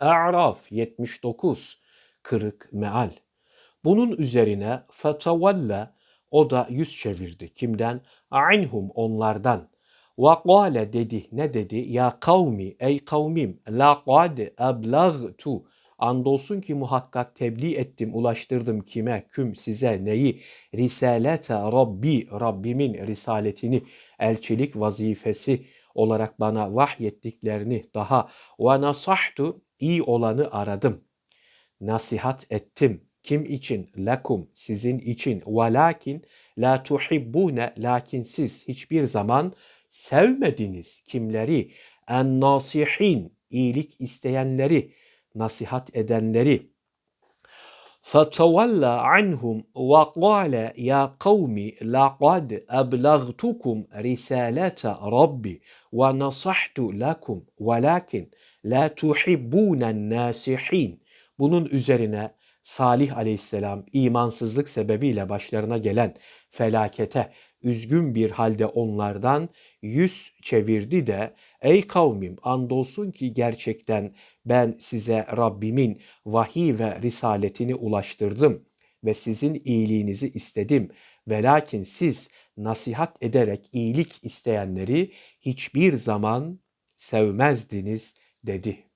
A'raf 79 kırık meal. Bunun üzerine fetevalla o da yüz çevirdi. Kimden? Anhum onlardan. Ve kâle dedi. Ne dedi? Ya kavmi ey kavmim la kad eblagtu. Andolsun ki muhakkak tebliğ ettim, ulaştırdım kime, küm size neyi? Risalete Rabbi, Rabbimin risaletini, elçilik vazifesi olarak bana vahyettiklerini daha ve nasahtu iyi olanı aradım. Nasihat ettim. Kim için? Lekum, sizin için. Velakin la tuhibbune, lakin siz hiçbir zaman sevmediniz kimleri? En nasihin, iyilik isteyenleri, nasihat edenleri. فَتَوَلَّى عَنْهُمْ وَقَالَ يَا قَوْمِ لَقَدْ أَبْلَغْتُكُمْ رِسَالَةَ رَبِّي وَنَصَحْتُ لَكُمْ وَلَكِنْ La tuhibbûnen nasihin. Bunun üzerine Salih aleyhisselam imansızlık sebebiyle başlarına gelen felakete üzgün bir halde onlardan yüz çevirdi de ey kavmim andolsun ki gerçekten ben size Rabbimin vahiy ve risaletini ulaştırdım ve sizin iyiliğinizi istedim. Velakin siz nasihat ederek iyilik isteyenleri hiçbir zaman sevmezdiniz dedi.